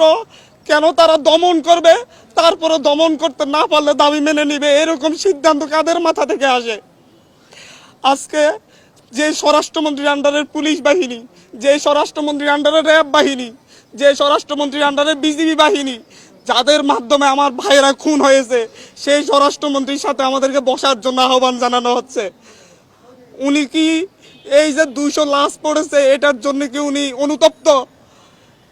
রাষ্ট্র, কেন তারা দমন করবে? তারপরে দমন করতে না পারলে দাবি মেনে নিবে। এরকম সিদ্ধান্ত কাদের মাথা থেকে আসে? আজকে যে স্বরাষ্ট্রমন্ত্রীর আন্ডারের পুলিশ বাহিনী, যে স্বরাষ্ট্রমন্ত্রীর আন্ডারে র্যাব বাহিনী, যে স্বরাষ্ট্রমন্ত্রীর আন্ডারে বিজিবি বাহিনী, যাদের মাধ্যমে আমার ভাইয়েরা খুন হয়েছে, সেই স্বরাষ্ট্রমন্ত্রীর সাথে আমাদেরকে বসার জন্য আহ্বান জানানো হচ্ছে। উনি কি এই যে দুইশো লাশ পড়েছে, এটার জন্য কি উনি অনুতপ্ত?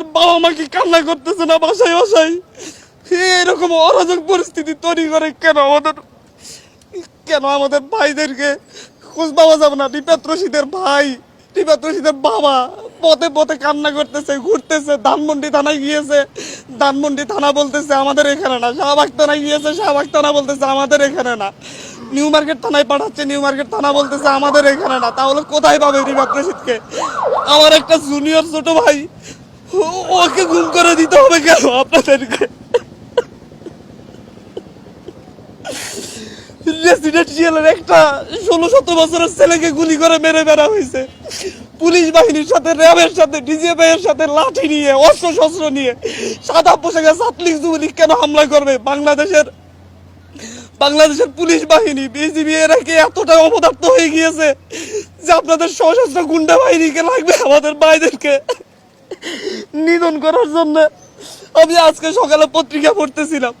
তাদের বাবা মা কি কান্না করতেছে না বাসায় বাসায়? এরকম অরাজক পরিস্থিতি তৈরি করে কেন আমাদের? কেন আমাদের ভাইদেরকে খোঁজ পাওয়া যাবে না? রিপাত রশিদের ভাই রিপাত রশিদের বাবা পথে পথে কান্না করতেছে, ঘুরতেছে, ধানমন্ডি থানায় গিয়েছে। ধানমন্ডি থানা বলতেছে, আমাদের এখানে না। শাহবাগ থানায় গিয়েছে, শাহবাগ থানা বলতেছে, আমাদের এখানে না। নিউ মার্কেট থানায় পাঠাচ্ছে, নিউ মার্কেট থানা বলতেছে, আমাদের এখানে না। তাহলে কোথায় পাবে রিপাত রশিদকে? আমার একটা জুনিয়র ছোট ভাই ওকে গুম করে দিতে হবে কেন? আপনাদেরকে? রেসিডেন্সিয়ালের একটা ষোলো বছরের ছেলেকে গুলি করে মেরে বেড়া হয়েছে। পুলিশ বাহিনীর সাথে, র্যাবের সাথে সাথে লাঠি নিয়ে অস্ত্র শস্ত্র নিয়ে, সাদা পোশাকে যুবলীগ কেন হামলা করবে? বাংলাদেশের বাংলাদেশের পুলিশ বাহিনী, বিজিবি এরা কি এতটা অপদার্থ হয়ে গিয়েছে যে আপনাদের সশস্ত্র গুন্ডা বাহিনীকে লাগবে আমাদের ভাইদেরকে? নিধন করার জন্য আমি আজকে সকালে পত্রিকা পড়তেছিলাম।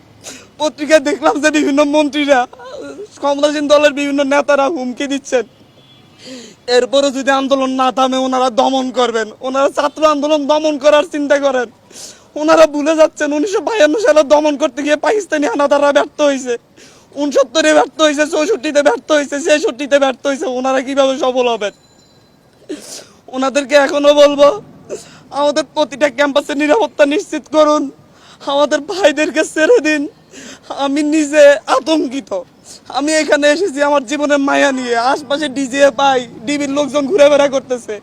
পত্রিকায় দেখলাম যে বিভিন্ন মন্ত্রীরা ক্ষমতাসীন দলের বিভিন্ন নেতারা হুমকি দিচ্ছেন। এরপরে যদি আন্দোলন না থামে, ওনারা দমন করবেন। ওনারা ছাত্র আন্দোলন দমন করার চিন্তা করেন। ওনারা ভুলে যাচ্ছেন, উনিশশো বায়ান্ন সালে দমন করতে গিয়ে পাকিস্তানি হানাদাররা ব্যর্থ হয়েছে উনসত্তরে ব্যর্থ হয়েছে চৌষট্টিতে ব্যর্থ হয়েছে ছেষট্টিতে ব্যর্থ হয়েছে ওনারা কীভাবে সফল হবেন? ওনাদেরকে এখনও বলব আমাদের প্রতিটা ক্যাম্পাসে নিরাপত্তা নিশ্চিত করুন। আমাদের ভাইদেরকে ছেড়ে দিন। আমি নিজে আতঙ্কিত। আমি এখানে এসেছি আমার জীবনের মায়া নিয়ে। আশপাশে ডিজে পাই ডিবির লোকজন ঘুরে বেড়া করতেছে।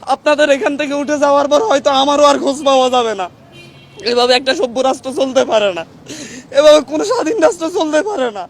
আপনাদের এখান থেকে উঠে যাওয়ার পর হয়তো আমারও আর খোঁজ পাওয়া যাবে না। এভাবে একটা সভ্য রাষ্ট্র চলতে পারে না। এভাবে কোনো স্বাধীন রাষ্ট্র চলতে পারে না।